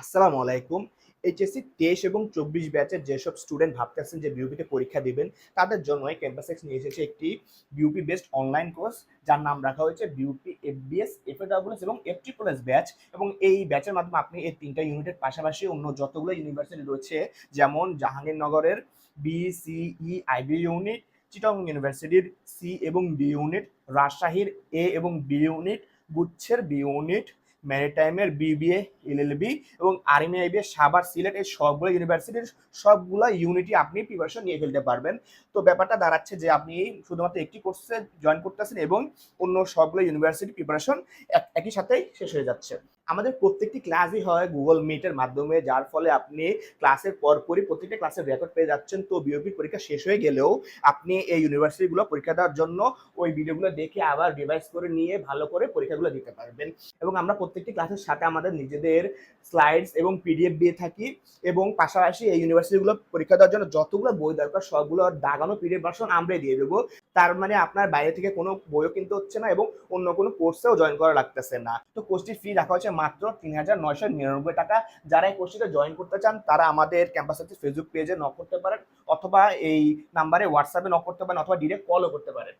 আসসালামু আলাইকুম। এইচএসসি তেইশ এবং চব্বিশ ব্যাচের যেসব স্টুডেন্ট ভাবতেছেন যে বিউপিতে পরীক্ষা দিবেন, তাদের জন্য ক্যাম্পাস এক্স নিয়ে এসেছে একটি বিউপি বেসড অনলাইন কোর্স যার নাম রাখা হয়েছে বিউপি এফবিএস এফএডাব্লিউএস এবং এফ ট্রিপল ব্যাচ এবং এই ব্যাচের মাধ্যমে আপনি এই তিনটা ইউনিটের পাশাপাশি অন্য যতগুলো ইউনিভার্সিটি রয়েছে, যেমন জাহাঙ্গীরনগরের বিসিই আইবি ইউনিট চিটং ইউনিভার্সিটির সি এবং ডি ইউনিট রাজশাহীর এ এবং বি ইউনিট গুচ্ছের বি ইউনিট ম্যারিটাইমের বিবিএ এলএলবি এবং আর্মি আইবিএ সাবার সিলেট এই সবগুলো ইউনিভার্সিটির সবগুলো ইউনিটি আপনি প্রিপারেশন নিয়ে ফেলতে পারবেন। তো ব্যাপারটা দাঁড়াচ্ছে যে আপনি এই শুধুমাত্র একটি কোর্সে জয়েন করতেছেন এবং অন্য সবগুলো ইউনিভার্সিটি প্রিপারেশন একই সাথেই শেষ হয়ে যাচ্ছে। আমাদের প্রত্যেকটি ক্লাসই হয় গুগল মিটের মাধ্যমে, যার ফলে আপনি ক্লাসের পরপরই প্রত্যেকটা ক্লাসের রেকর্ড পেয়ে যাচ্ছেন। তো বিওপির পরীক্ষা শেষ হয়ে গেলেও আপনি এই ইউনিভার্সিটিগুলো পরীক্ষা দেওয়ার জন্য ওই ভিডিওগুলো দেখে আবার রিভাইজ করে নিয়ে ভালো করে পরীক্ষাগুলো দিতে পারবেন। এবং আমরা প্রত্যেকটি ক্লাসের সাথে আমাদের নিজেদের স্লাইডস এবং পিডিএফ দিয়ে থাকি এবং পাশাপাশি এই ইউনিভার্সিটিগুলো পরীক্ষা দেওয়ার জন্য যতগুলো বই দরকার, সবগুলো দাগানো পিডিএফ ভার্সন আমরাই দিয়ে দেবো। তার মানে আপনার বাইরে থেকে কোনো বইও কিনতে হচ্ছে না এবং অন্য কোনো কোর্সেও জয়েন করা লাগতেছে না। তো কোর্সটির ফ্রি রাখা হচ্ছে মাত্র তিন হাজার নয়শো নিরানব্বই টাকা। যারা এই কোর্সটিতে জয়েন করতে চান, তারা আমাদের ক্যাম্পাসের ফেসবুক পেজে নক করতে পারেন অথবা এই নাম্বারে হোয়াটসঅ্যাপে নক করতে পারেন অথবা ডিরেক্ট কলও করতে পারেন।